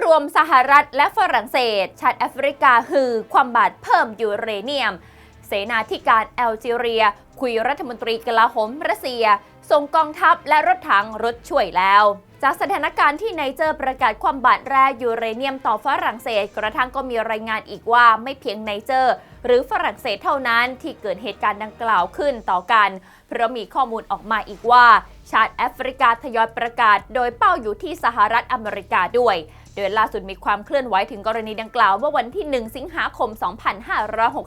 รวมสหรัฐและฝรั่งเศส ชาติแอฟริกาฮือ ความบาดเพิ่มยูเรเนียม เสนาธิการแอลจีเรีย คุยรัฐมนตรีกลาโหมรัสเซีย ส่งกองทัพและรถถังรถช่วยแล้ว จากสถานการณ์ที่ไนเจอร์ประกาศความบาดแร่ยูเรเนียมต่อฝรั่งเศส กระทั่งก็มีรายงานอีกว่าไม่เพียงไนเจอร์ หรือฝรั่งเศสเท่านั้นที่เกิดเหตุการณ์ดังกล่าวขึ้นต่อกัน เพราะมีข้อมูลออกมาอีกว่า ชาติแอฟริกาทยอยประกาศ โดยเป้าอยู่ที่สหรัฐอเมริกาด้วย โดยล่าสุดมีความเคลื่อนไหวถึงกรณีดังกล่าวเมื่อวันที่ 1 สิงหาคม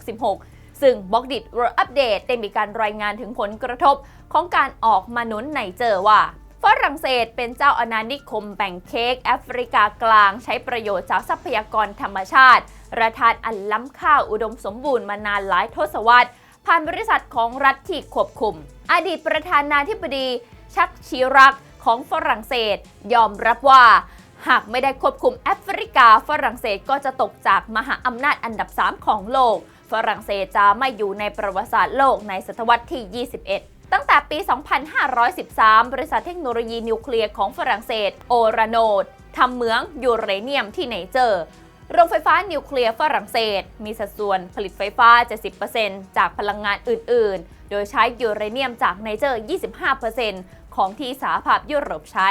2566ซึ่งบล็อกดิ World Update ได้มีการรายงานถึงผลกระทบของการออกมาหนุนไนเจอว่า ฝรั่งเศสเป็นเจ้าอาณานิคมแบ่งเค้กแอฟริกากลาง ใช้ประโยชน์จากทรัพยากรธรรมชาติระทานอันล้ำค่าอุดมสมบูรณ์มานานหลายทศวรรษ ผ่านบริษัทของรัฐที่ควบคุม อดีตประธานาธิบดี ชักชิรักของฝรั่งเศส ยอมรับว่า หากไม่ได้ควบคุมแอฟริกา ฝรั่งเศสก็จะตกจากมหาอำนาจอันดับ 3 ของโลก ฝรั่งเศสจะไม่อยู่ในประวัติศาสตร์โลกในศตวรรษที่ 21 ตั้งแต่ปี 2513 บริษัทเทคโนโลยีนิวเคลียร์ของฝรั่งเศส โอราโนดทำเหมืองยูเรเนียมที่ไนเจอร์โรงไฟฟ้านิวเคลียร์ฝรั่งเศส มีสัดส่วนผลิตไฟฟ้า 70%จากพลังงานอื่น ๆ โดยใช้ยูเรเนียมจากไนเจอร์ 25%ของที่สหภาพยุโรปใช้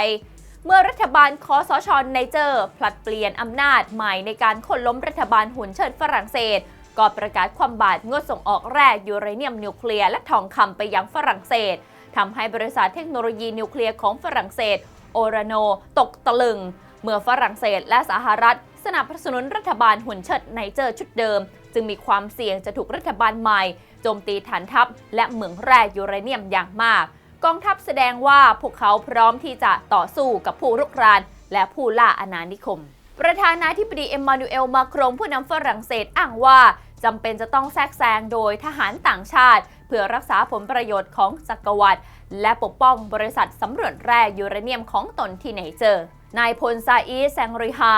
เมื่อรัฐบาลคอสชไนเจอร์ ผลัดเปลี่ยนอำนาจใหม่ในการคนล้มรัฐบาลหุ่นเชิดฝรั่งเศส ก็ประกาศความบาดงดส่งออกแร่ยูเรเนียมนิวเคลียร์และทองคำไปยังฝรั่งเศสทำให้บริษัทเทคโนโลยีนิวเคลียร์ของฝรั่งเศสโอราโน ตกตะลึง เมื่อฝรั่งเศสและสหรัฐ สนับสนุนรัฐบาลหุ่นเชิดไนเจอร์ชุดเดิม จึงมีความเสี่ยงจะถูกรัฐบาลใหม่โจมตีฐานทัพ และเหมืองแร่ยูเรเนียมอย่างมาก กองทัพแสดงว่าพวกเขาพร้อมที่จะต่อสู้กับผู้รุกราน และผู้ล่าอาณานิคม ประธานาธิบดีเอ็มมานูเอลมาครงผู้นำฝรั่งเศสอ้างว่าจำเป็นจะต้องแทรกแซงโดยทหารต่างชาติ เพื่อรักษาผลประโยชน์ของจักรวรรดิและปกป้องบริษัทสำรวจแร่ยูเรเนียมของตนที่ไหนเจอนายพลซาอีแซงริฮา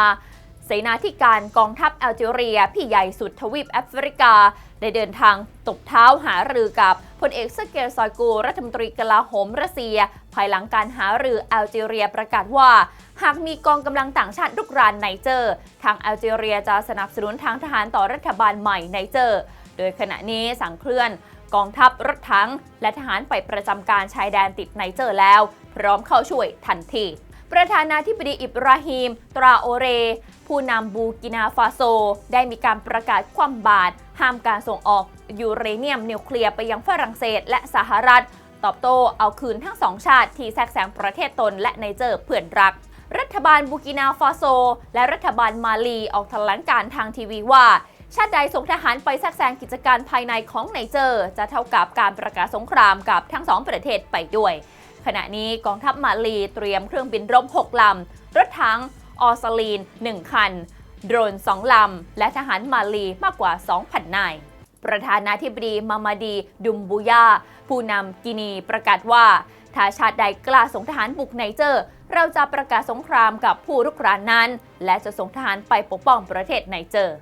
เสนาธิการกองทัพแอลจีเรีย พี่ใหญ่สุดทวีปแอฟริกา ได้เดินทางตบเท้าหารือกับพลเอกเซเกลซอยกู รัฐมนตรีกลาโหมรัสเซีย ภายหลังการหารือแอลจีเรียประกาศว่า หากมีกองกำลังต่างชาติรุกรานไนเจอร์ ทางแอลจีเรียจะสนับสนุนทางทหารต่อรัฐบาลใหม่ไนเจอร์ โดยขณะนี้สั่งเคลื่อนกองทัพรถถังและทหารไปประจำการชายแดนติดไนเจอร์แล้ว พร้อมเข้าช่วยทันที ประธานาธิบดีอิบราฮิม ตราโอเร ผู้นำบูกินาฟาโซ ได้มีการประกาศความบาดห้ามการส่งออกยูเรเนียมนิวเคลียร์ไปยังฝรั่งเศสและสหรัฐ ตอบโต้เอาคืนทั้งสองชาติที่แทรกแซงประเทศตนและไนเจอร์เพื่อนรัก รัฐบาลบูกินาฟาโซ และรัฐบาลมาลีออกแถลงการทางทีวีว่าชาติใดส่งทหารไปแทรกแซงกิจการภายในของไนเจอร์ จะเท่ากับการประกาศสงครามกับทั้งสองประเทศไปด้วย ขณะนี้กองทัพมาลีเตรียมเครื่องบินรบ 6 ลำ รถถังออสลีน 1 คัน โดรน 2 ลำ และทหารมาลีมากกว่า 2,000 นาย ประธานาธิบดีมามาดี ดุมบูยา ผู้นำกินีประกาศว่า ถ้าชาติใดกล้าส่งทหารบุกไนเจอร์ เราจะประกาศสงครามกับผู้รุกรานนั้น และจะส่งทหารไปปกป้องประเทศไนเจอร์